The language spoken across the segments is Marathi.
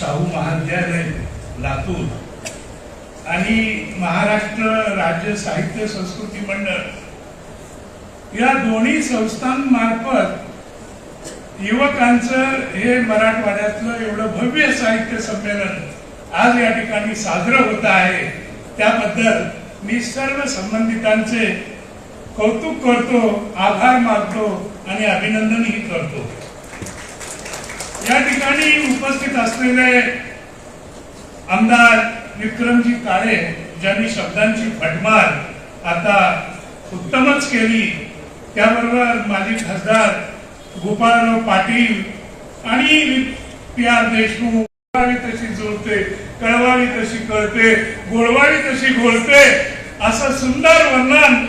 शाहू महाविद्यालय लातूर. आणि महाराष्ट्र राज्य साहित्य संस्कृती मंडळ. या दोन्ही संस्थांमार्फत युवकांचं हे मराठवाड्यातलं एवढं भव्य साहित्य संमेलन आज या ठिकाणी साजरं होत आहे. त्याबद्दल मी सर्व संबंधितांचे कौतुक करतो आभार मानतो आणि अभिनंदनही करतो. या ठिकाणी उपस्थित असलेले आमदार विक्रमजी काळे ज्यांनी शब्दांची फटमार आता उत्तमच केली त्याबरोबर माजी खासदार गोपाळराव पाटील आणि पी आर देशमुख तशी जुळते कळवावी तशी कळते गोळवावी तशी घोळते असं सुंदर वर्णन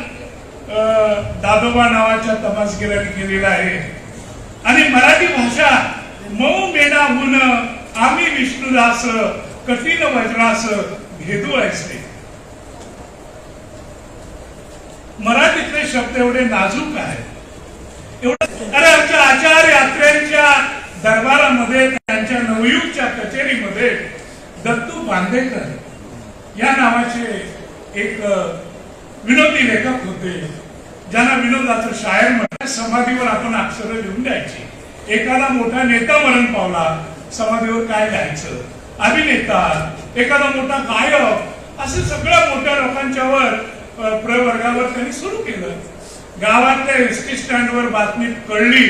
अं, दादोबा नावाच्या तमासगिराने केलेलं आहे. आणि मराठी भाषा मऊ मेना मुन आम्ही विष्णुदास कठीण वज्रास भेदू ऐसले. मराठीतले शब्द एवढे नाजूक आहेत. एवढं अरे आमच्या आचार यात्रेच्या दरबारामध्ये त्यांच्या नवयुगच्या कचेरीमध्ये दत्तू बांदेकर या नावाचे एक विनोदी लेखक होते ज्यांना विनोदाचं शायर म्हणतात. समाधीवर आपण अक्षरं लिहून द्यायची. एखादा मोठा नेता मरण पावला समाधीवर काय लिहायचं? अभिनेता एखादा मोठा गायक असं सगळ्या मोठ्या लोकांच्यावर प्रवर्गावर त्यांनी सुरू केलं. गावातल्या एस टी स्टँडवर बातमी कळली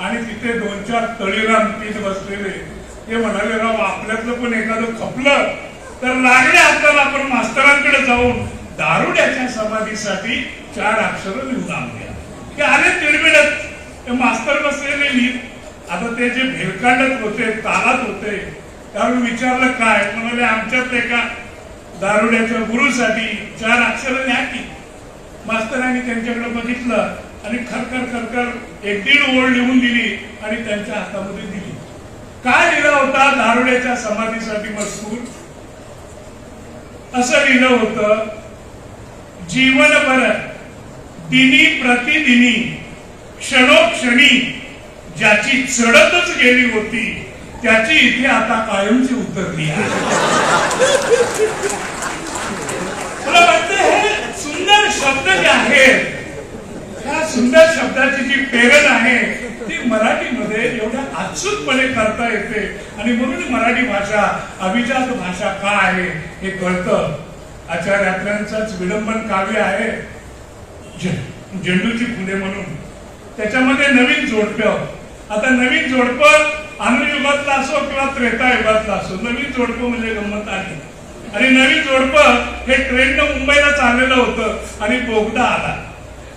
आणि तिथे दोन चार तळीराम तीन बसलेले. ते म्हणाले राव आपल्यातलं पण एखादं खपलं तर लागले आपल्याला आपण मास्तरांकडे जाऊन दारुड्याच्या समाधीसाठी चार अक्षर लिहून आणूया. ते आले तिडबिडत. मास्तर बसलेले लिहित. आता ते जे भेलकांडत होते तालात होते त्यावेळी विचारलं काय? म्हणाले आमच्यात एका दारुड्याच्या गुरुसाठी चार अक्षर लिहा की. मास्तरांनी त्यांच्याकडे बघितलं आणि खरखर खरखर एक दीड ओळ लिहून दिली आणि त्यांच्या हातामध्ये दिली. काय लिहिलं होता दारुड्याच्या समाधीसाठी मजकूर? असं लिहिलं होतं जीवनभर दिनी प्रतिदिनी क्षणोक्षणी ज्याची चढतच गेली होती त्याची इथे आता कायमची उतरली आहे मला वाटतं हे सुंदर शब्द जे आहेत ह्या सुंदर शब्दाची जी प्रेरण आहे ती मराठीमध्ये एवढ्या अचूकपणे करता येते. आणि म्हणून मराठी भाषा अभिजात भाषा का आहे हे कळतं. आचार्यात्र्यांचंच विडंबन काव्य आहे झेंडूची फुले म्हणून. त्याच्यामध्ये नवीन जोडपं आता नवीन जोडपं अनुयुगातला असो किंवा त्रेतायुगातलं असो नवीन जोडपं म्हणजे गंमत आली आणि नवीन जोडपं हे ट्रेननं मुंबईला चाललेलं होतं आणि बोगदा आला.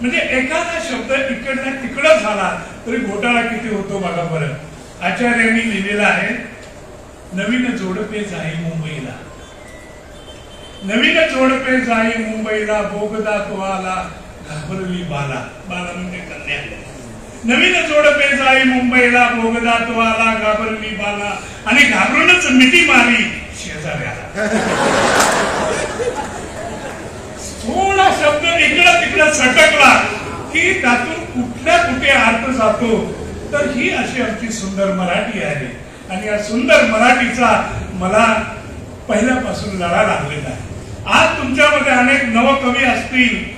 म्हणजे एखादा शब्द इकडनं तिकडं झाला तरी घोटाळा किती होतो बघा बरं. आचार्यांनी लिहिलेलं आहे नवीन जोडपे जाई मुंबईला. नवीन जोडपे जाई मुंबईला बोगदा तो आला घाबरली बाला. बाला म्हणजे कन्या. नवीन जोडपे जाई मुंबईला बोगदा तो आला घाबरली बाला. आणि घाबरूनच मिठी मारी शेजाऱ्याला. थोडा शब्द इकडं तिकडं सटकला की त्यातून कुठल्या कुठे अर्थ जातो. तर ही अशी आमची सुंदर मराठी आहे. आणि या सुंदर मराठीचा मला पहिल्यापासून लढा लागलेला आहे. आज तुमच्यामध्ये अनेक नवकवी असतील.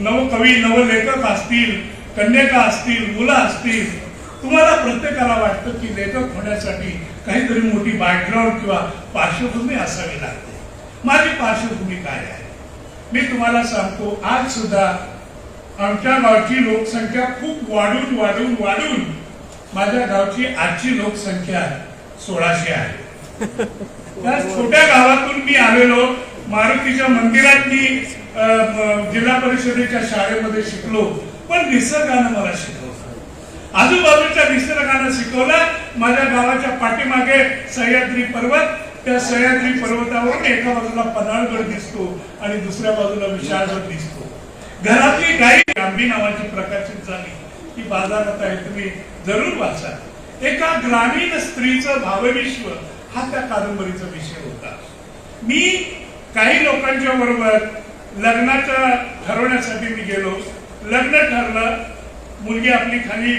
नवकवी नवलेखक असतील कन्यका असतील मुलं असतील तुम्हाला प्रत्येकाला वाटतं की लेखक होण्यासाठी काहीतरी मोठी बॅकग्राऊंड किंवा पार्श्वभूमी असावी लागते. माझी पार्श्वभूमी काय आहे? मी तुम्हाला सांगतो आज सुद्धा आमच्या गावची लोकसंख्या खूप वाढून वाढून वाढून माझ्या गावची आजची लोकसंख्या सोळाशे आहे. त्या छोट्या गावातून मी आलेलो मारुतीच्या मंदिरात मी जिल्हा परिषदेच्या शाळेमध्ये शिकलो पण निसर्गानं मला शिकवलं. आजूबाजूच्या निसर्गानं शिकवलं. माझ्या गावाच्या पाठीमागे सह्याद्री पर्वत. त्या सह्याद्री पर्वतावरून एका बाजूला पन्हाळगड दिसतो आणि दुसऱ्या बाजूला विशाळगड दिसतो. घरातली गाई आंबी नावाची प्रकाशित झाली ती बाजारात आहे तुम्ही जरूर वाचा. एका ग्रामीण स्त्रीचं भावविश्व हा त्या कादंबरीचा विषय होता. मी काही लोकांच्या बरोबर लग्नाच्या ठरवण्यासाठी मी गेलो. लग्न ठरलं. मुलगी आपली खाली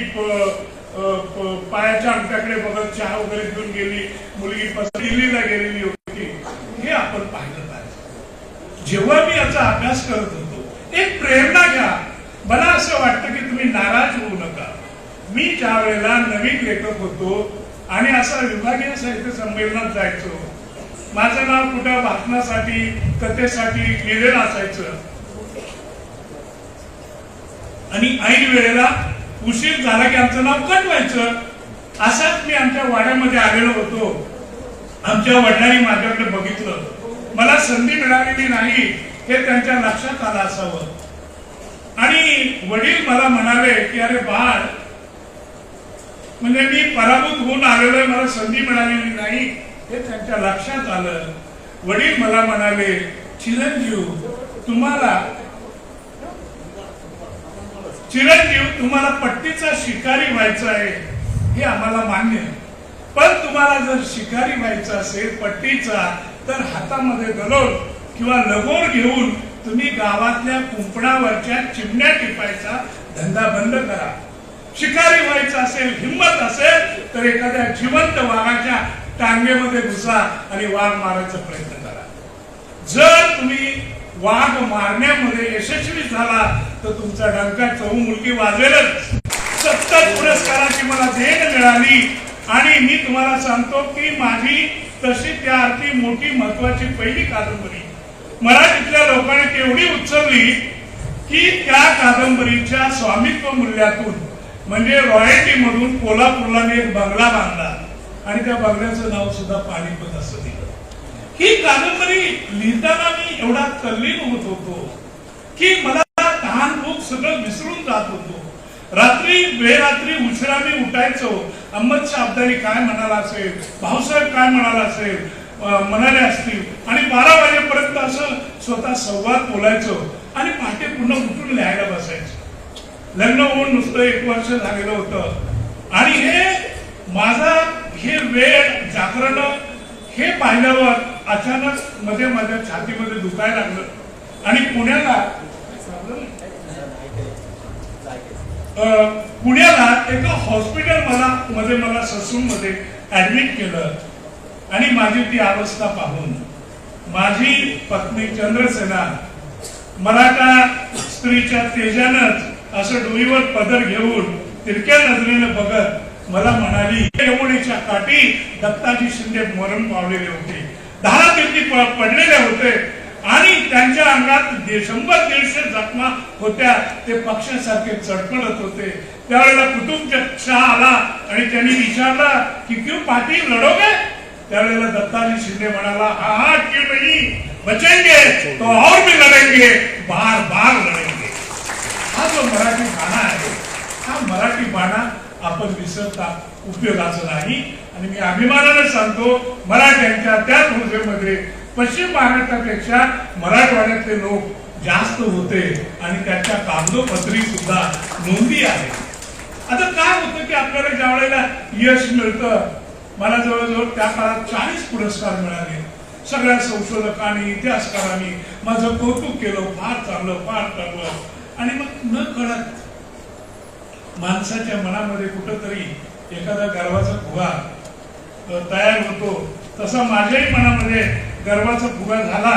पायाच्या अंगठ्याकडे बघत चहा वगैरे घेऊन गेली. मुलगी दिल्लीला गेलेली होती. हे आपण पाहिलं पाहिजे. जेव्हा मी याचा अभ्यास करत होतो एक प्रेरणा घ्या. मला असं वाटतं की तुम्ही नाराज होऊ नका. मी ज्या वेळेला नवीन लेखक होतो आणि असा विभागीय साहित्य संमेलनात जायचो माझं नाव कुठं भाषणासाठी कथेसाठी लिहिलेलं असायचं. आणि ऐन वेळेला उशीर झाला की आमचं नाव कट व्हायचं. असाच मी आमच्या वाड्यामध्ये आलेलो होतो. आमच्या वडिलांनी माझ्याकडे बघितलं. मला संधी मिळालेली नाही हे त्यांच्या लक्षात आलं असावं. आणि वडील मला म्हणाले की अरे बाळ म्हणजे मी पराभूत होऊन आलेलो मला संधी मिळालेली नाही. हे त्यांच्या लक्षात आलं. वडील मला म्हणाले चिरंजीव तुम्हाला चिरंजीव तुम्हाला पट्टीचा शिकारी व्हायचा आहे हे आम्हाला मान्य पण तुम्हाला जर शिकारी व्हायचा असेल पट्टीचा तर हातामध्ये दलोर किंवा लगोर घेऊन तुम्ही गावातल्या कुंपणावरच्या चिमण्या टिपायचा धंदा बंद करा. शिकारी व्हायचा असेल हिंमत असेल तर एखाद्या जिवंत वाघाच्या टांगेमध्ये घुसा आणि वाघ मारायचा प्रयत्न करा. जर तुम्ही वाघ मारण्यामध्ये यशस्वी झाला तर तुमचा डंका चहू मुलगी वाजेलच सत्तर पुरस्काराची मला देण मिळाली आणि मी तुम्हाला सांगतो की माझी तशी त्या अर्थी मोठी महत्वाची पहिली कादंबरी. मराठीतल्या लोकांनी तेवढी उचलली की त्या कादंबरीच्या स्वामित्व मूल्यातून म्हणजे रॉयल्टी मधून कोल्हापूरला मी एक बंगला बांधला. आणि त्या बांगड्याचं नाव सुद्धा पाणीपत असं दिलं ही कादंबरी लिहिताना मी एवढा तल्लीन होत होतो की मला तहान भूक सगळं विसरून जात होतो. रात्री बेरात्री उशिरा मी उठायचो. अहमद शाब्दारी काय म्हणाला असेल? भाऊसाहेब काय म्हणाला असेल? म्हणाले असतील. आणि बारा वाजेपर्यंत असं स्वतः संवाद बोलायचो आणि पहाटे पुन्हा उठून लिहायला बसायचो. लग्न होऊन नुसतं एक वर्ष झालेलं होतं. आणि हे माझा हे वेळ जागरण हे पाहिल्यावर अचानक मध्ये माझ्या छातीमध्ये दुखायला लागलं. आणि पुण्याला पुण्याला एका हॉस्पिटल मला मध्ये मला ससून मध्ये ऍडमिट केलं. आणि माझी ती अवस्था पाहून माझी पत्नी चंद्रसेना मराठा स्त्रीच्या तेजानच असं डोईवर पदर घेऊन तिरक्या नजरेने बघत मला म्हणाली यमुनेच्या काठी दत्ताजी शिंदे मरण पावलेले होते. दहा तिरकी पडलेले होते आणि त्यांच्या अंगात शंभर दीडशे जखमा होत्या. ते पक्षासारखे चडपडत होते. त्यावेळेला कुटुंब शाह आला आणि त्यांनी विचारला की क्यू पाटील लढोगे त्यावेळेला दत्ताजी शिंदे म्हणाला हा हा क्यों बचेंगे तो और भी लढेंगे बार बार लढेंगे हा जो मराठी बाणा आहे हा मराठी बाणा आपण विसरता उपयोगाचं नाही. आणि मी अभिमानाने सांगतो मराठ्यांच्या त्याच ऊर्जेमध्ये पश्चिम महाराष्ट्रापेक्षा मराठवाड्यातले लोक जास्त होते आणि त्याच्या कागदोपत्री सुद्धा नोंदी आहे आता काय होतं की आपल्याला ज्या वेळेला यश मिळतं मला जवळजवळ त्या काळात चाळीस पुरस्कार मिळाले. सगळ्या संशोधकांनी इतिहासकारांनी माझं कौतुक केलं फार चांगलं फार चांगलं. आणि मग न कळत माणसाच्या मनामध्ये कुठंतरी एखादा गर्वाचा फुगा तयार होतो. तसा माझ्याही मनामध्ये गर्वाचा फुगा झाला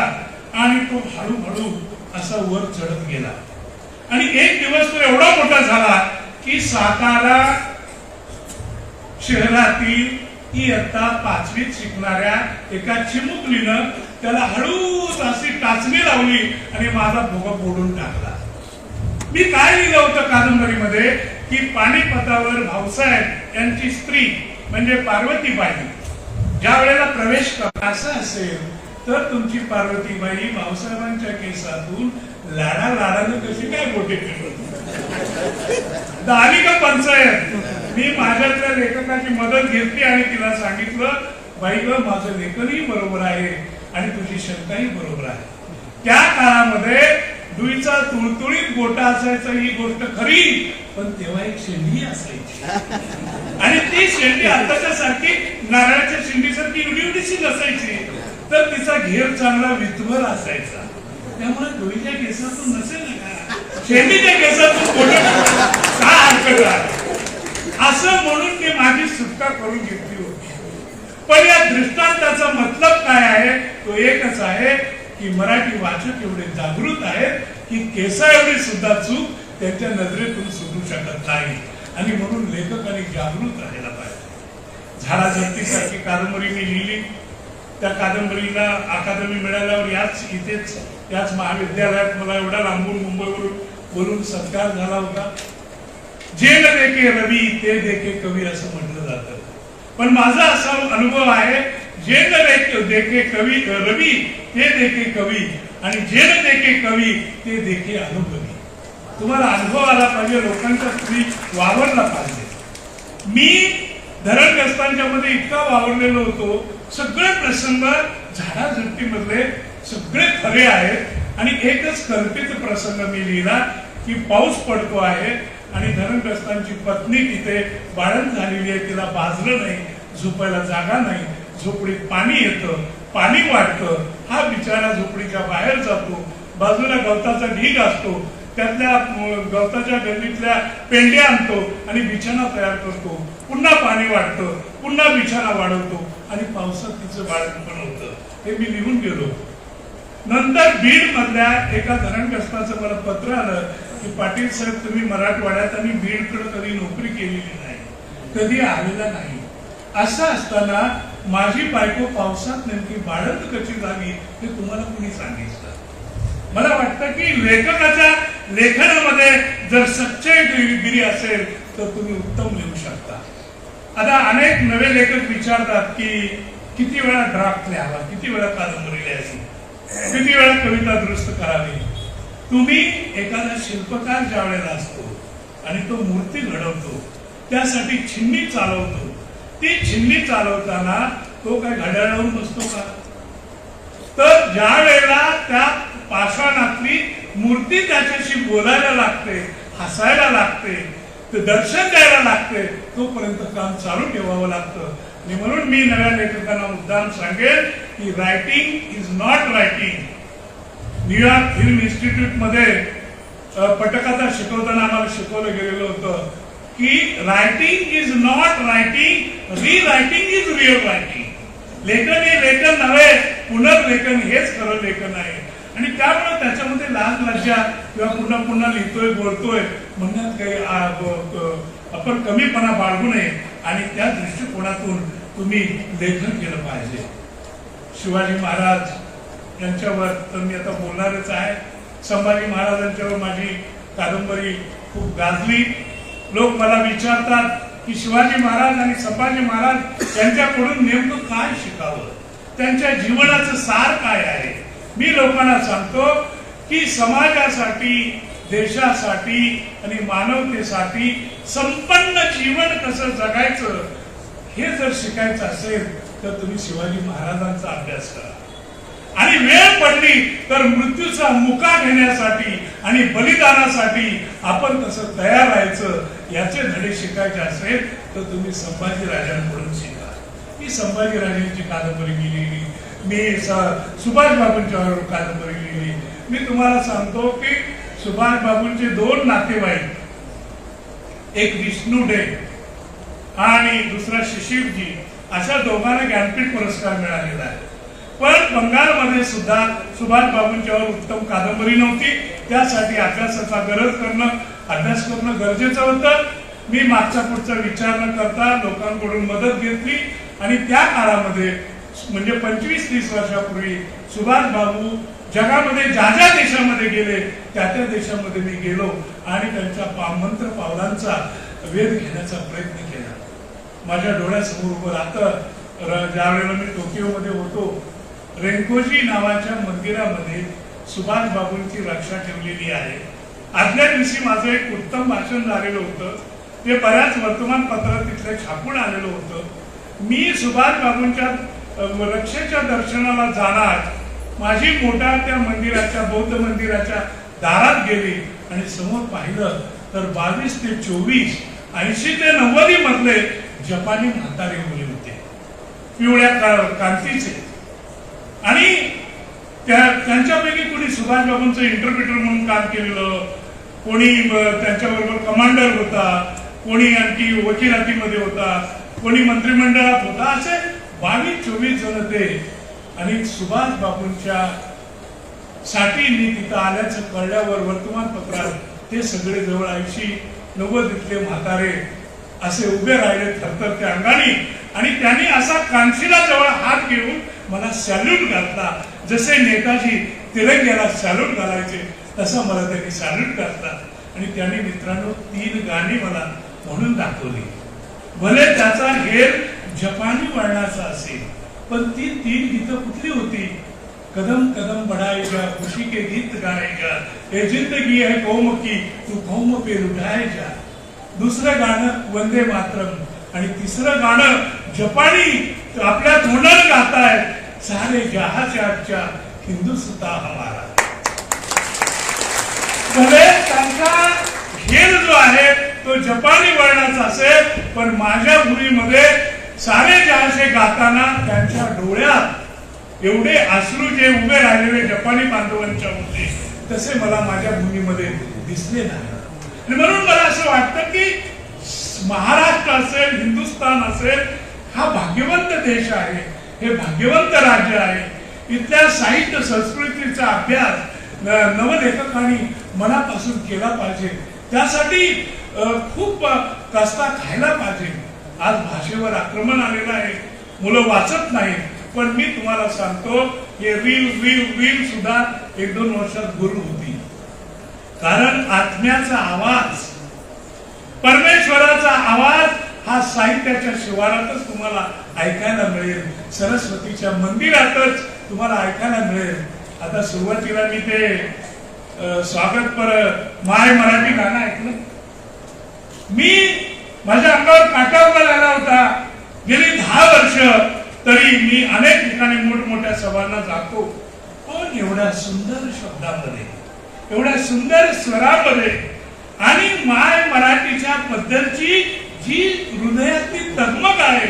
आणि तो हळूहळू असा वर चढत गेला. आणि एक दिवस तो एवढा मोठा झाला की सातारा शहरातील इयत्ता पाचवीत शिकणाऱ्या एका चिमुकलीनं त्याला हळूच अशी टाचणी लावली आणि माझा भोगा बोडून टाकला. मी काय लिहिलं होतं कादंबरीमध्ये? की पाणीपतावर भाऊसाहेब यांची स्त्री म्हणजे पार्वतीबाई. ज्या वेळेला प्रवेश कर असं असेल तर तुमची पार्वतीबाई भाऊसाहेबांच्या केसातून लाडा लाडानं कशी काय बोटे फिरवत? झाली का पंचायत? मी माझ्यातल्या लेखकाची मदत घेतली आणि तिला सांगितलं बाई ग माझं लेखनही बरोबर आहे आणि तुझी शंकाही बरोबर आहे. त्या काळामध्ये दुईचा तुळतुळीत गोटा असायचा ही गोष्ट खरी पण तेव्हा एक शेंडी असायची. आणि ती शेंडी आताच्या सारखी नारळाच्या शेंडीसारखी एवढी एवढीशी नसायची तर तिचा घेर चांगला वितभर असायचा. त्यामुळे डोईच्या केसातून नसेल ना का शेंडीच्या केसातून गोटा का हरकत असं म्हणून मी माझी सुटका करून घेतली होती. पण या दृष्टांताचा मतलब काय आहे? तो एकच आहे की मराठी वाचक एवढे जागृत आहेत की केसा एवढी सुद्धा चूक त्यांच्या नजरेतून सुटू शकत नाही. आणि म्हणून लेखकांनी जागृत राहायला पाहिजे. झाडा जगतीसारखी कादंबरी मी लिहिली. त्या कादंबरीला अकादमी मिळाल्यावर याच इथेच याच महाविद्यालयात मला एवढा लांबून मुंबईवरून वरून सत्कार झाला होता. जे न देखे रवी ते देखे कवी असं म्हटलं जातं. पण माझा असा अनुभव आहे जे न देखे देखे कवी रवी ते देखे कवी आणि जे न देखे कवी ते देखे अनुभवी. तुम्हाला अनुभव आला पाहिजे लोकांचा तुम्ही वावरला पाहिजे. मी धरणग्रस्तांच्या मध्ये इतका वावरलेलो होतो सगळे प्रसंग झाडा सगळे खरे आहेत आणि एकच कल्पित प्रसंग मी लिहिला की पाऊस पडतो आहे आणि धरणग्रस्तांची पत्नी तिथे बाळण झालेली आहे तिला बाजलं नाही झोपायला जागा नाही. झोपडीत पाणी येतं पाणी वाटतं हा बिचारा झोपडीच्या बाहेर जातो बाजूला गवताचा ढीग असतो त्यातल्या गवताच्या गल्लीतल्या पेंड्या आणतो आणि बिछाना तयार करतो. पुन्हा पाणी वाटतं पुन्हा बिछाना वाढवतो आणि पावसात तिचं बाळण पण होतं हे मी लिहून गेलो. नंतर बीड मधल्या एका धरणग्रस्ताचं मला पत्र आलं की पाटील साहेब तुम्ही मराठवाड्यात आणि बीडकडे कधी नोकरी केलेली नाही कधी आलेला नाही. असं असताना माझी बायको पावसात नेमकी बाळंत कशी झाली हे तुम्हाला कुणी सांगितलं? मला वाटतं की लेखकाच्या लेखनामध्ये जर सच्चाईगिरी असेल तर तुम्ही उत्तम लिहू शकता. आता अनेक नवे लेखक विचारतात की किती वेळा ड्राफ्ट लिहावा किती वेळा कादंबरी लिहायची किती वेळा कविता दुरुस्त करावी? तुम्ही एखादा शिल्पकार ज्या वेळेला असतो आणि तो मूर्ती घडवतो त्यासाठी छिन्नी चालवतो ती छिन्नी चालवताना तो काय घड्याळावर बसतो का? तर ज्या वेळेला त्या पाषाणातली मूर्ती त्याच्याशी बोलायला लागते हसायला लागते ते दर्शन द्यायला लागते तोपर्यंत काम चालू ठेवावं लागतं. आणि म्हणून मी नव्या लेखकांना मुद्दाम सांगेल की writing is not writing New York film इन्स्टिट्यूटमध्ये पटकाचा पटकथा शिकवताना आम्हाला शिकवलं गेलेलं होतं. की writing is not writing rewriting is real writing लेखन हे लेखन नव्हे पुनर्लेखन हेच खरं लेखन आहे. आणि त्यामुळे त्याच्यामध्ये लाज लज्जा किंवा पुन्हा पुन्हा लिहितोय बोलतोय म्हणण्यात काही आपण कमीपणा बाळगू नये. आणि त्या दृष्टिकोनातून तुम्ही लेखन केलं पाहिजे. शिवाजी महाराज यांच्यावर तर मी आता बोलणारच आहे. संभाजी महाराजांच्यावर माझी कादंबरी खूप गाजली. लोक मला विचारतात की शिवाजी महाराज आणि संभाजी महाराज यांच्याकडून नेमकं काय शिकावं? त्यांच्या जीवनाचं सार काय आहे? मी लोकांना सांगतो की समाजासाठी देशासाठी आणि मानवतेसाठी संपन्न जीवन कसं जगायचं हे जर शिकायचं असेल तर तुम्ही शिवाजी महाराजांचा अभ्यास करा. आणि वेळ पडली तर मृत्यूचा मुका घेण्यासाठी आणि बलिदानासाठी आपण कसं तयार राहायचं याचे धडे शिकायचे असेल तर तुम्ही संभाजीराजांकडून शिका. मी संभाजीराजांची कादंबरी लिहिलेली मी स- सुभाष बाबूंच्यावर कादंबरी लिहिली मी तुम्हाला सांगतो की सुभाष बाबूंचे दोन नातेवाईक एक विष्णू डे आणि दुसरा शिशिरजी अशा दोघांना ज्ञानपीठ पुरस्कार मिळालेला आहे. पण बंगालमध्ये सुद्धा सुभाष बाबूंच्यावर उत्तम कादंबरी नव्हती. त्यासाठी अभ्यासाचा गरज करणं अभ्यास करणं गरजेचं होतं. मी मागचा पुढचा विचार न करता लोकांकडून मदत घेतली आणि त्या काळामध्ये म्हणजे पंचवीस तीस वर्षापूर्वी सुभाष बाबू जगामध्ये ज्या ज्या देशामध्ये गेले त्या त्या देशामध्ये मी गेलो आणि त्यांच्या पा- मंत्र पावलांचा वेध घेण्याचा प्रयत्न केला. माझ्या डोळ्यासमोर उभं राहतं ज्या वेळेला मी टोकियोमध्ये होतो रेंकोजी नावाच्या मंदिरामध्ये सुभाष बाबूंची रक्षा ठेवलेली आहे. आदल्या दिवशी माझं एक उत्तम भाषण झालेलं होतं. ते बऱ्याच वर्तमानपत्रात तिथलं छापून आलेलं होतं. मी सुभाष बाबूंच्या रक्षेच्या दर्शनाला जाणार माझी मोटार त्या मंदिराच्या बौद्ध मंदिराच्या दारात गेली आणि समोर पाहिलं तर बावीस ते चोवीस ऐंशी ते नव्वदी मधले जपानी म्हातारे मुले होते. पिवळ्या क्रांतीचे आणि त्या त्यांच्यापैकी कुणी सुभाषबाबूंचं इंटरप्रिटर म्हणून काम केलेलं कोणी त्यांच्याबरोबर कमांडर होता कोणी आणखी वकिलातीमध्ये होता कोणी मंत्रिमंडळात होता असे बावीस चोवीस जण ते. आणि सुभाष बाबूंच्या साठी मी तिथं आल्याचं कळल्यावर वर्तमानपत्रात ते सगळे जवळ ऐंशी नव्वद इथले म्हातारे असे उभे राहिले थरथरत्या अंगाने. आणि त्यांनी असा कांशीला जवळ हात घेऊन मला सॅल्यूट घातला. जसे नेताजी तिरंग्याला सॅल्यूट घालायचे तसं मला त्यांनी सॅल्यूट करतात. आणि त्यांनी मित्रांनो तीन गाणी मला म्हणून दाखवली. भले त्याचा हेर जपानी वळणाचा असेल पण ती तीन गीतं कुठली होती? कदम कदम बढ़ाएगा खुशी के गीत गाएगा हे जिंदगी है कौम की तू कौम पे लुटाए जा दुसरं गाणं वंदे मातरम. आणि तिसरं गाणं जपानी आपल्या तोंडात गाताय सारे जहाच्या हिंदुस्ता हमारा. भले त्यांचा खेळ जो आहे तो जपानी वर्णाचा असेल पण माझ्या भूमीमध्ये सारे जहाचे गाताना त्यांच्या डोळ्यात एवढे अश्रू जे उभे राहिलेले जपानी बांधवांच्या होते तसे मला माझ्या भूमीमध्ये दिसले नाही. आणि म्हणून मला असं वाटतं की महाराष्ट्र असेल हिंदुस्थान असेल हा भाग्यवंत देश आहे हे भाग्यवंत राज्य आहे. इथल्या साहित्य संस्कृतीचा अभ्यास नवलेखकांनी मनापासून केला पाहिजे. त्यासाठी खूप अ, कष्टा खायला पाहिजे. आज भाषेवर आक्रमण आलेलं आहे. मुलं वाचत नाही पण मी तुम्हाला सांगतो हे रील रील रील सुद्धा एक दोन वर्षात गुरु होती. कारण आत्म्याचा आवाज परमेश्वराचा आवाज हा साहित्याच्या शिवारातच तुम्हाला ऐकायला मिळेल. सरस्वतीच्या मंदिरातच तुम्हाला ऐकायला मिळेल. आता सुरुवातीला मी ते स्वागत पर माय मराठी गाणं ऐकलं. मी माझ्या अंगावर काटा उभा झाला होता. गेली दहा वर्ष तरी मी अनेक ठिकाणी मोठमोठ्या सभांना जातो. पण एवढ्या सुंदर शब्दामध्ये एवढ्या सुंदर स्वरामध्ये आणि माय मराठीच्या पद्धतीची जी हृदयातली तगमग आहे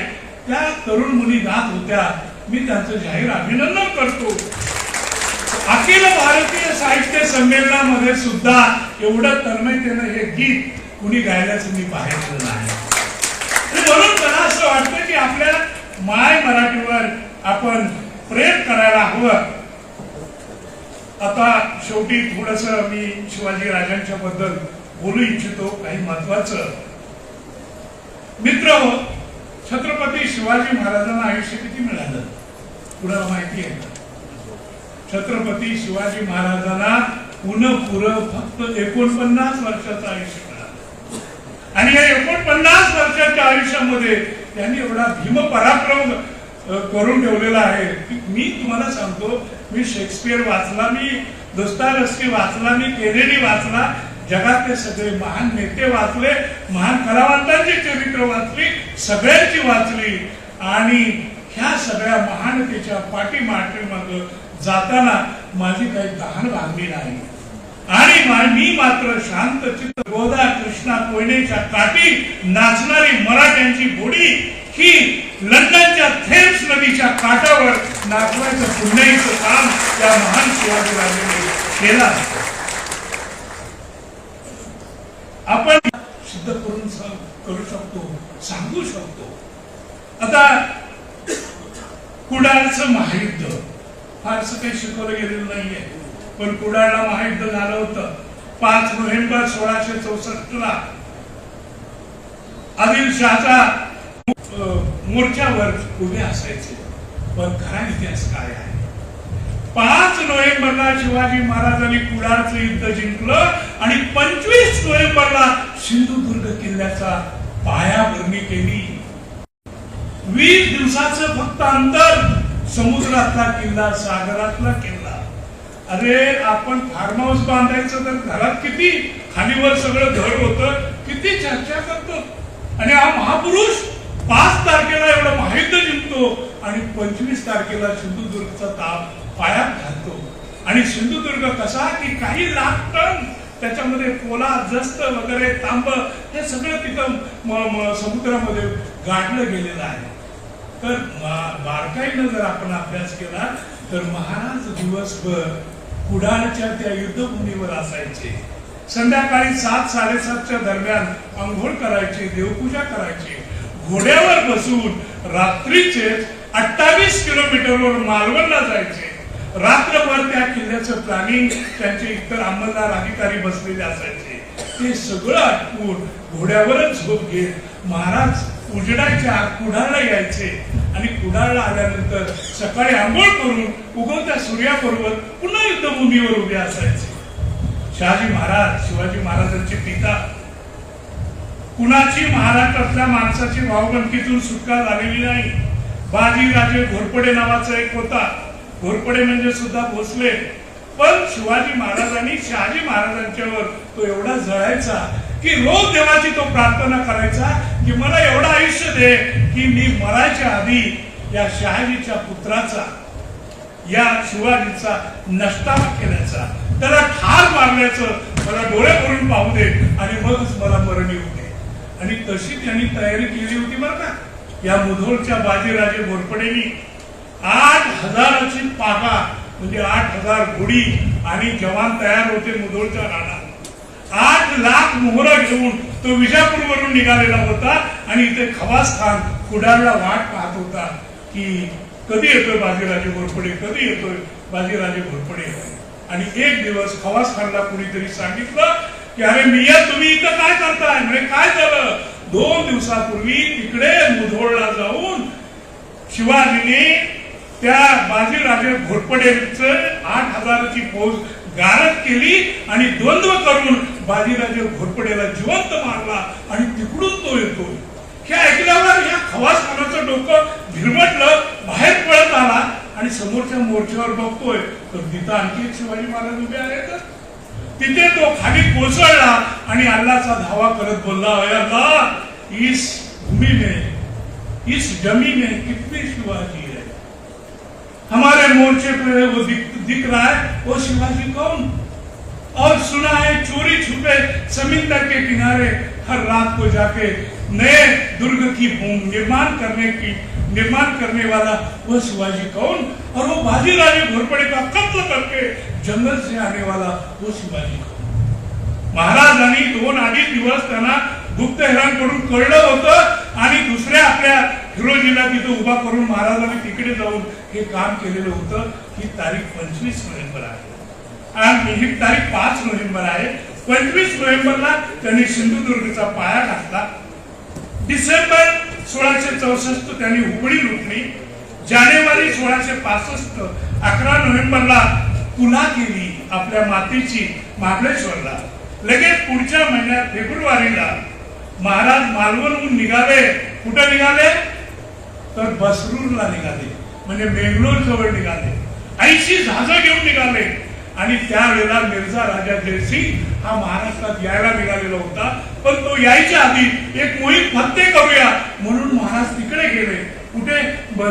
त्या तरुण मुली गात होत्या. मी त्यांचं जाहीर अभिनंदन करतो. अखिल भारतीय साहित्य संमेलनामध्ये सुद्धा एवढं तन्मयतेनं हे गीत कुणी गायल्याचं मी पाहिलेलं नाही. म्हणून मला असं वाटतं की आपल्या माय मराठीवर आपण प्रेम करायला हवं. आता शेवटी थोडस मी शिवाजी राजांच्या बद्दल बोलू इच्छितो काही महत्वाचं मित्र हो छत्रपती शिवाजी महाराजांना आयुष्य किती मिळालं? कुणाला माहिती आहे? छत्रपती शिवाजी महाराजांना पुन्हा पुरं फक्त एकोणपन्नास वर्षाचं आयुष्य मिळालं. आणि या एकोणपन्नास वर्षाच्या आयुष्यामध्ये त्यांनी एवढा भीम पराक्रम करून ठेवलेला आहे. की मी तुम्हाला सांगतो मी शेक्सपियर वाचला मी दोस्तायवस्की वाचला मी केनेडी वाचला जगातले सगळे महान नेते वाचले महान कलावंतांची चरित्र वाचली सगळ्यांची वाचली. आणि ह्या सगळ्या महानतेच्या पाठीमागे जाताना माझी काही तहान लागली नाही. आणि मी मात्र शांत चित्त गोदा कृष्णा कोयनेच्या काठी नाचणारी मराठ्यांची बोडी ही लंडनच्या थेम्स नदीच्या काठावर नाचवायचं पुण्याचं काम त्या महान शिवाजी राजांनी केलं आपण सिद्ध करून करू शकतो सांगू शकतो. आता कुडाळचं महायुद्ध. फारसं काही शिकवलं गेलेलं नाहीये. पण कुडाळला महायुद्ध झालं होतं पाच नोव्हेंबर सोळाशे चौसष्ट ला आदिलशहाचा मोर्चावर उभे असायचे. पण खरा इतिहास काय आहे? पाच नोव्हेंबरला शिवाजी महाराजांनी कुडाळचं युद्ध जिंकलं आणि पंचवीस नोव्हेंबरला सिंधुदुर्ग किल्ल्याचा पायाभरणी केली. वीस दिवसाचं फक्त अंतर समुद्रातला किल्ला सागरातला किल्ला. अरे आपण फार्म हाऊस बांधायचं तर घरात किती खालीवर सगळं घर होतं किती चर्चा करतो. आणि हा महापुरुष पाच तारखेला एवढं माहीत जिंकतो आणि पंचवीस तारखेला सिंधुदुर्गचा ताप पायात घालतो. आणि सिंधुदुर्ग कसा की काही लाख टन त्याच्यामध्ये पोला जस्त वगैरे तांब हे सगळं तिथं समुद्रामध्ये गाठलं गेलेलं आहे. तर बारकाईनं जर आपण अभ्यास केला तर महाराज दिवसभर कुडाळच्या त्या युद्धभूमीवर असायचे. संध्याकाळी सात साडेसातच्या दरम्यान आंघोळ करायची देवपूजा करायची. घोड्यावर बसून रात्रीचे अठ्ठावीस किलोमीटरवर मालवणला जायचे. रात्रभर त्या किल्ल्याचं प्लॅनिंग त्यांचे इतर अंमलदार अधिकारी बसलेले असायचे. ते सगळं आटपून घोड्यावरच झोप घेत महाराज उजडाच्या कुडाळला यायचे. आणि कुडाळला आल्यानंतर सकाळी आंघोळ करून उगवत्या सूर्याबरोबर पुन्हा युद्धभूमीवर उभे असायचे. शहाजी महाराज शिवाजी महाराजांचे पिता. कुणाची महाराष्ट्रातल्या माणसाची भावबंदकीतून सुटका झालेली नाही. बाजी राजे घोरपडे नावाचा एक होता. घोरपडे म्हणजे सुद्धा भोसले. पण शिवाजी महाराजांनी शहाजी महाराजांच्यावर तो एवढा जळायचा की रोज देवाची तो प्रार्थना करायचा की मला एवढं आयुष्य दे की मी मरायच्या आधी या शहाजीच्या पुत्राचा या शिवाजीचा नष्टावा केल्याचा त्याला ठार मारण्याचं मला डोळे करून पाहू दे आणि मगच मला मरण येऊ दे. आणि तशी त्यांनी तयारी केली होती बरं का. या मुधोळच्या बाजीराजे घोरपडेनी आठ हजाराची पाहा म्हणजे आठ हजार घोडी आणि जवान तयार होते मुधोळच्या राणा आठ लाख मोहरा घेऊन तो विजापूर वरून निघालेला होता आणि इथे खवास खान कुडाळला वाट पाहत होता की कधी येतोय बाजीराजे घोरपडे कधी येतोय बाजीराजे घोरपडे आणि एक दिवस खवास खानला कुणीतरी सांगितलं की अरे मिया तुम्ही इथं काय करताय? म्हणजे काय झालं? दोन दिवसापूर्वी तिकडे मुधोळला जाऊन शिवाजीने त्या बाजीराजे घोरपडेच आठ हजाराची फौज गारद केली आणि द्वंद्व करून बाजीराजे घोरपडेला जिवंत मारला आणि तिकडून तो येतोय. हे ऐकल्यावर या खवास खानाचं डोकं भिरमटलं बाहेर पळत आला आणि समोरच्या मोर्चावर बघतोय तर तिथं आणखी एक शिवाजी महाराज उभे आहेत. तिथे तो खाली कोसळला आणि अल्लाचा धावा करत बोलला "अय अल्लाह इस भूमि में इस जमीन में कितने शिवाजी है? हमारे मोर्चे पे वो दिख, दिख रहा है वो शिवाजी कौन? और सुना है चोरी छुपे समुद्र के किनारे हर रात को जाके नए दुर्ग की भूमि निर्माण करने की निर्माण करने वाला वह शिवाजी कौन? और वो बाजीराजे घोरपड़े का कत्ल करके जंगल से आने वाला वो शिवाजी कौन? महाराजांनी दोन अडीच दिवस त्यांना गुप्तहेरांकडून कळलं होतं आणि दुसऱ्या आपल्या हिरोजीला तिथं उभा करून महाराजांनी तिकडे जाऊन हे काम केलेलं होतं ही तारीख पंचवीस नोव्हेंबर आहे. आणि ही तारीख पाच नोव्हेंबर आहे. पंचवीस नोव्हेंबरला त्यांनी सिंधुदुर्गचा पाया घातला. डिसेंबर सोळाशे चौसष्ट त्यांनी हुबळी लुटली. जानेवारी सोळाशे पासष्ट अकरा नोव्हेंबरला पुन्हा केली आपल्या मातीची महाबळेश्वरला लगेच पुढच्या महिन्यात फेब्रुवारीला महाराज मालवणहून निघाले. कुठे निघाले? तर बसरूरला निघाले. म्हणजे बेंगलोर जवळ निघाले. ऐंशी जहाजं घेऊन निघाले. आणि त्यावेळेला मिर्झा राजा जयसिंग हा महाराष्ट्रात यायला निघालेला होता. पण तो यायच्या आधी एक मोहीम फत्ते करूया म्हणून महाराज तिकडे गेले. कुठे? ब-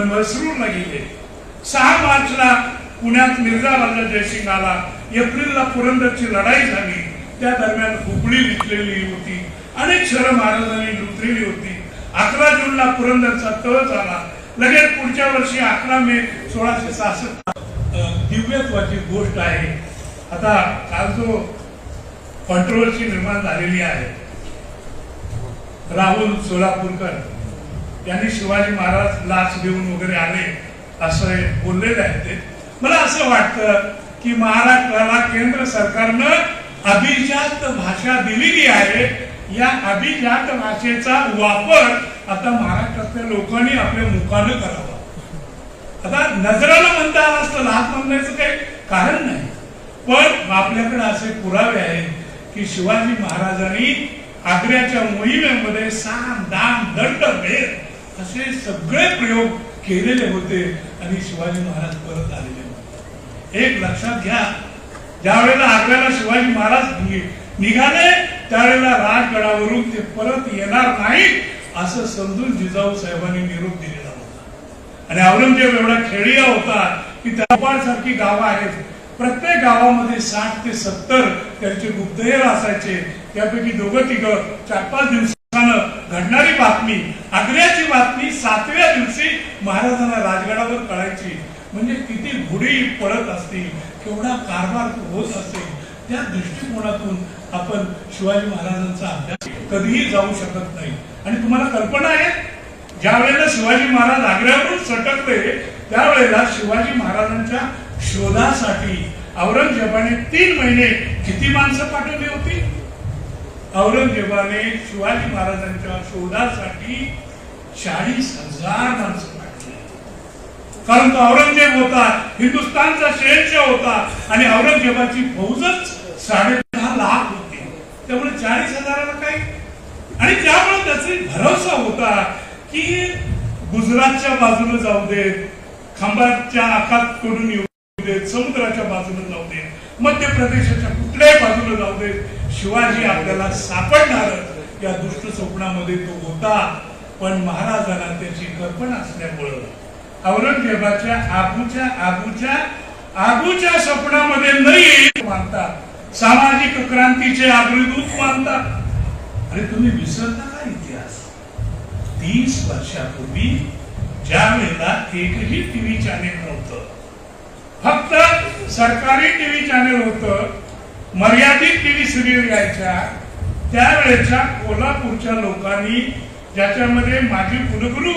गेले. सहा मार्चला पुण्यात मिर्झा राजा जयसिंग आला. एप्रिलला पुरंदरची लढाई झाली. त्या दरम्यान हुबळी विकलेली होती. अनेक शहरं महाराजांनी लुटलेली होती. अकरा जूनला पुरंदरचा तळ झाला. लगेच पुढच्या वर्षी अकरा मे सोळाशे सहासष्ट दिव्यत्वाची गोष्ट आहे. आता काल जो कॉन्ट्रोवर्सी निर्माण झालेली आहे राहुल सोलापूरकर यांनी शिवाजी महाराज लाच देऊन वगैरे आले असं बोललेले आहे ते. मला असं वाटतं की महाराष्ट्राला केंद्र सरकारनं अभिजात भाषा दिलेली आहे. या अभिजात भाषेचा वापर आता महाराष्ट्रातल्या लोकांनी आपल्या मुखानं करावा. आता नजराला म्हणता आलं असतं लाच म्हणण्याचं काही कारण नाही. पण आपल्याकडे असे पुरावे आहेत की शिवाजी महाराजांनी आग्र्याच्या मोहिमेमध्ये साम दाम दंड भेद असे सगळे प्रयोग केलेले होते आणि शिवाजी महाराज परत आलेले होते एक लक्षात घ्या ज्या वेळेला आग्र्याला शिवाजी महाराज निघाले त्यावेळेला राजगडावरून ते परत येणार नाही असं समजून जिजाऊ साहेबांनी निरोप दिले आणि औरंगजेब एवढा खेळीया होता की सारखी गावं आहेत. प्रत्येक गावामध्ये साठ ते सत्तर त्यांचे गुप्तहेर असायचे. त्यापैकी दोघं तिघं चार पाच दिवसानं घडणारी बातमी आग्र्याची बातमी सातव्या दिवशी महाराजांना राजगडावर कळायची. म्हणजे किती घोडी पडत असतील केवढा कारभार होत असेल त्या दृष्टिकोनातून आपण शिवाजी महाराजांचा अभ्यास कधीही जाऊ शकत नाही. आणि तुम्हाला कल्पना आहे? ज्या वेळेला शिवाजी महाराज आग्र्यावरून सटकले त्यावेळेला शिवाजी महाराजांच्या शोधासाठी औरंगजेबाने तीन महिने किती माणसं पाठवली होती? औरंगजेबाने शिवाजी महाराजांच्या शोधासाठी चाळीस हजार माणसं पाठवली. कारण तो औरंगजेब होता हिंदुस्थानचा शहनशाह होता आणि औरंगजेबाची फौजच साडे दहा लाख होती. त्यामुळे चाळीस हजाराला काही? आणि त्यामुळे त्याचा भरोसा होता. की गुजरातच्या बाजूला जाऊ देत खांबाच्या आखात कडून येऊ देत समुद्राच्या बाजूला जाऊ देत मध्य प्रदेशाच्या कुठल्याही बाजूला जाऊ देत शिवाजी आपल्याला सापडणार या दुष्ट स्वप्नामध्ये तो होता. पण महाराजांना त्याची कल्पना असल्यामुळं औरंगजेबाच्या आबूच्या आबूच्या आबूच्या स्वप्नामध्ये नाही मानतात. सामाजिक क्रांतीचे आग्रदूत मानतात. अरे तुम्ही विसरता का तीस वर्षापूर्वी ज्या वेळेला एकही टीव्ही चॅनेल नव्हतं. फक्त सरकारी टीव्ही चॅनेल होत मर्यादित टीव्ही सिरियल यायच्या त्यावेळेच्या कोल्हापूरच्या लोकांनी ज्याच्यामध्ये माझी कुलगुरू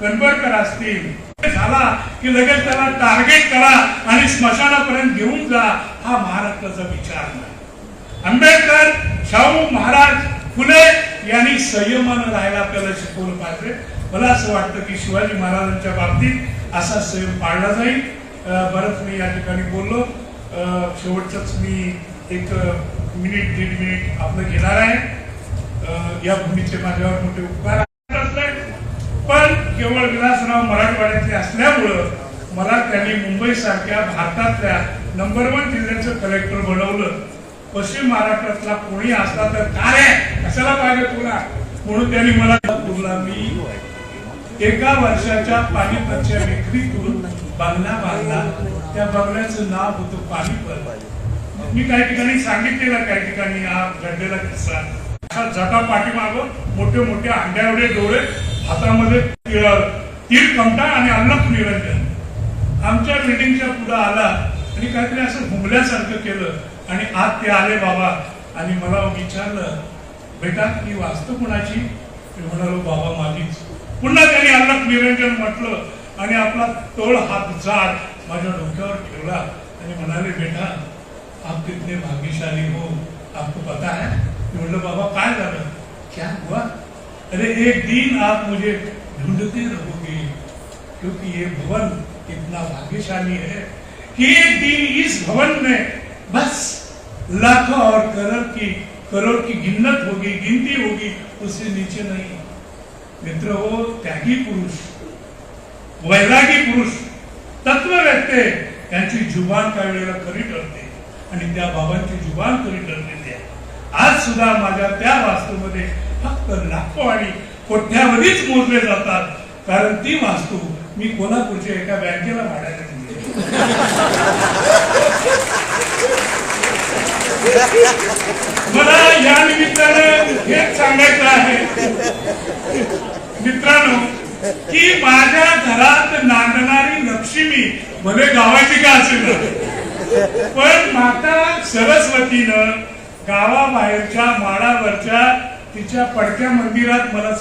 कनबरकर असतील झाला की लगेच त्याला टार्गेट करा आणि स्मशानापर्यंत घेऊन जा हा महाराष्ट्राचा विचार नाही. आंबेडकर शाहू महाराज फुले यांनी संयमानं राहायला आपल्याला शिकवलं पाहिजे. मला असं वाटतं की शिवाजी महाराजांच्या बाबतीत असा संयम पाळला जाईल. बरंच मी या ठिकाणी बोललो. अं, शेवटचंच मी एक मिनिट दीड मिनिट आपलं घेणार आहे. या भूमीचे माझ्यावर मोठे उपकार पण केवळ विलासराव मराठवाड्यातले असल्यामुळं मला त्यांनी मुंबईसारख्या भारतातल्या नंबर वन जिल्ह्याचं कलेक्टर बनवलं. पश्चिम महाराष्ट्रातला कोणी असला तर काय कशाला पाहिजे तुला? म्हणून त्यांनी मला तुला मी एका वर्षाच्या पानिपतच्या विक्रीतून बंगला बांधला. त्या बंगल्याचं नाव होतं पानिपत. मी काही ठिकाणी सांगितलेलं काही ठिकाणी हा घडलेला किस्सा. अशा जटा पाठीमाग मोठे मोठे अंड्यावडे डोळे हातामध्ये तीर कमटा आणि अल्लख निरंजन. आमच्या बिल्डिंगच्या पुढे आला आणि काहीतरी असं घुमल्यासारखं केलं. आणि आत ते आले बाबा आणि मला विचारलं बेटा ही वास्तू कुणाची? मी म्हणालो बाबा माझीच. पुन्हा त्यांनी अल्लख निरंजन म्हटलं आणि आपला तोळ हात जाड माझ्या डोक्यावर ठेवला आणि म्हणाले बेटा आप कितने भाग्यशाली हो आपको पता है? मी म्हणलं बाबा काय झालं? क्या हुआ? अरे एक दिन आप मुझे ढूंढते रहोगे क्योंकि ये भवन इतना भाग्यशाली है कि एक दिन इस भवन में बस लाखों और करोड़ की करोड़ की गिनत होगी गिनती होगी उससे नीचे नहीं। मित्र हो त्यागी पुरुष वैरागी पुरुष तत्व व्यक्ते त्यांची जुबान काही वेळेला खरी ठरते आणि त्या बाबांची जुबान खरी ठरलेली आहे आज सुद्धा माझ्या त्या वास्तूमध्ये फक्त लाखो आणि कोट्यावधीच मोजले जातात कारण ती वास्तू मी कोल्हापूरच्या एका बँकेला भाड्याने दिली. मला या निमित्तानं हेच सांगायचं आहे. मित्रांनो की माझ्या घरात नांदणारी लक्ष्मी भले गावाची का असेल पण माता सरस्वतीनं गावाबाहेरच्या माडावरच्या तिच्या पडक्या मंदिरात मला